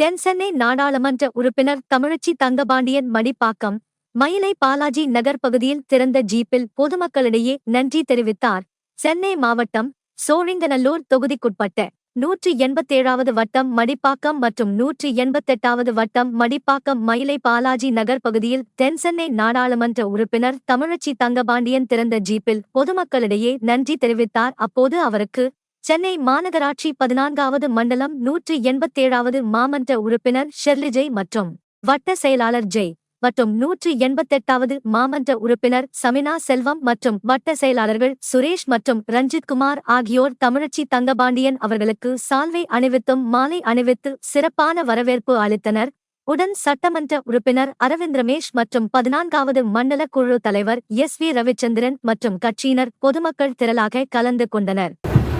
தென்சென்னை நாடாளுமன்ற உறுப்பினர் தமிழச்சி தங்கபாண்டியன் மடிப்பாக்கம் மயிலை பாலாஜி நகர் பகுதியில் திறந்த ஜீப்பில் பொதுமக்களிடையே நன்றி தெரிவித்தார். சென்னை மாவட்டம் சோழிங்கநல்லூர் தொகுதிக்குட்பட்ட நூற்றி எண்பத்தேழாவது வட்டம் மடிப்பாக்கம் மற்றும் நூற்றி எண்பத்தெட்டாவது வட்டம் மடிப்பாக்கம் மயிலை பாலாஜி நகர் பகுதியில் தென்சென்னை நாடாளுமன்ற உறுப்பினர் தமிழச்சி தங்கபாண்டியன் திறந்த ஜீப்பில் பொதுமக்களிடையே நன்றி தெரிவித்தார். அப்போது அவருக்கு சென்னை மாநகராட்சி பதினான்காவது மண்டலம் நூற்றி எண்பத்தேழாவது மாமன்ற உறுப்பினர் ஷெர்லிஜெய் மற்றும் வட்ட செயலாளர் ஜெய் மற்றும் நூற்றி எண்பத்தெட்டாவது மாமன்ற உறுப்பினர் சமினா செல்வம் மற்றும் வட்ட செயலாளர்கள் சுரேஷ் மற்றும் ரஞ்சித் குமார் ஆகியோர் தமிழச்சி தங்கபாண்டியன் அவர்களுக்கு சால்வை அணிவித்தும் மாலை அணிவித்து சிறப்பான வரவேற்பு அளித்தனர். உடன் சட்டமன்ற உறுப்பினர் அரவிந்த் ரமேஷ் மற்றும் பதினான்காவது மண்டல குழு தலைவர் எஸ் வி ரவிச்சந்திரன் மற்றும் கட்சியினர் பொதுமக்கள் திரளாக கலந்து கொண்டனர்.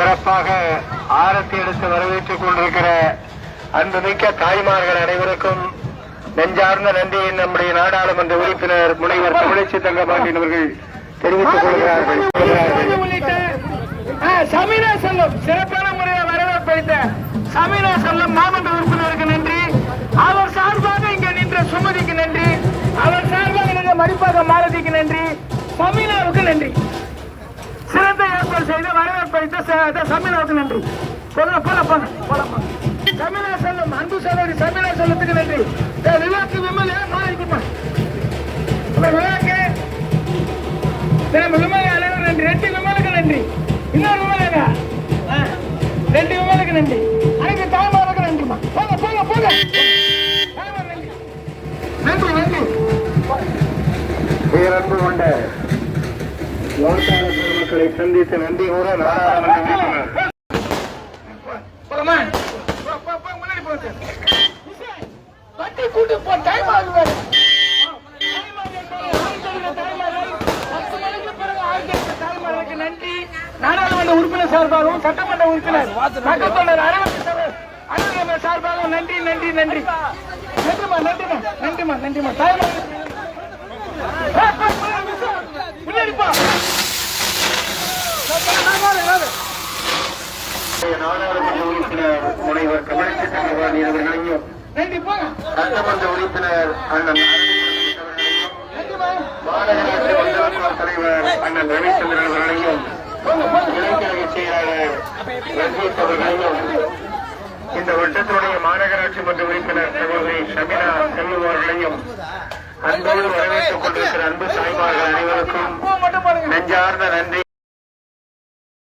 சிறப்பாக ஆரத்தி எடுத்து வரவேற்றுக் கொண்டிருக்கிற அன்புமிக்க தாய்மார்கள் அனைவருக்கும் நெஞ்சார்ந்த நன்றியை நம்முடைய நாடாளுமன்ற உறுப்பினர் முனைவர் தமிழச்சி தங்கபாண்டியன் அவர்கள் தெரிவித்துக் கொள்கிறார்கள். சமீனா செல்லம் சிறப்பான முறையில் வரவேற்பளித்த சமீனா செல்லம் மாமன்ற உறுப்பினருக்கு நன்றி. அவர் சார்பாக இங்க நின்ற சுமதிக்கு நன்றி. அவர் சார்பாக நின்ற மடிப்பாக மாரதிக்கு நன்றி. சமீனாவுக்கு நன்றி. சிறந்த ஏற்பாடு செய்து வரவேற்பளித்த ச- சமீனாவுக்கு நன்றி போல போல போல போல போல சமீனா செல்லம் அன்பு சகோதரி சமீனா செல்லத்துக்கு நன்றி ஏ, விவேக் விமல் மாலைக்குமா அப்புறம் விவேக் நம்ம விமல அனைவரும் நன்றி ரெண்டு விமலுக்கு நன்றி இன்னொரு விமலுங்க ஆ, ரெண்டு விமலுக்கு நன்றி அனைத்து தாய்மாருக்கு நன்றிமா போங்க போங்க போங்க தாய்மார் நன்றி நன்றி நன்றி பேரன்பு கொண்ட மக்களை சந்தித்து நன்றி கூற நாடாளுமன்ற கூட்டு போ டைம் ஆகுது நன்றி நாடாளுமன்ற உறுப்பினர் சார்பாகவும் சட்டமன்ற உறுப்பினர் சட்டத்தொண்டர் அரவிந்த் அரவிந்த் சார்பாகவும் நன்றி நன்றி நன்றி. நன்றிமா நன்றிமா நன்றிமா நன்றிமா தாய்மார் முன்னாடி போ நாடாளுமன்ற உறுப்பினர் முனைவர் அவர்களையும் சட்டமன்ற உறுப்பினர் அண்ணன் மாநகராட்சி தலைவர் அண்ணன் ரவிச்சந்திரன் அவர்களையும் இளைஞரக செயலாளர் ரஞ்சித் அவர்களையும் இந்த வட்டத்தினுடைய மாநகராட்சி மன்ற உறுப்பினர் சகோதரி ஷமினா செல்வம் அவர்களையும் அன்போடு வரவேற்றுக் கொண்டிருக்கிற அன்பு தாய்மார்கள் அனைவருக்கும் நெஞ்சார்ந்த நன்றி.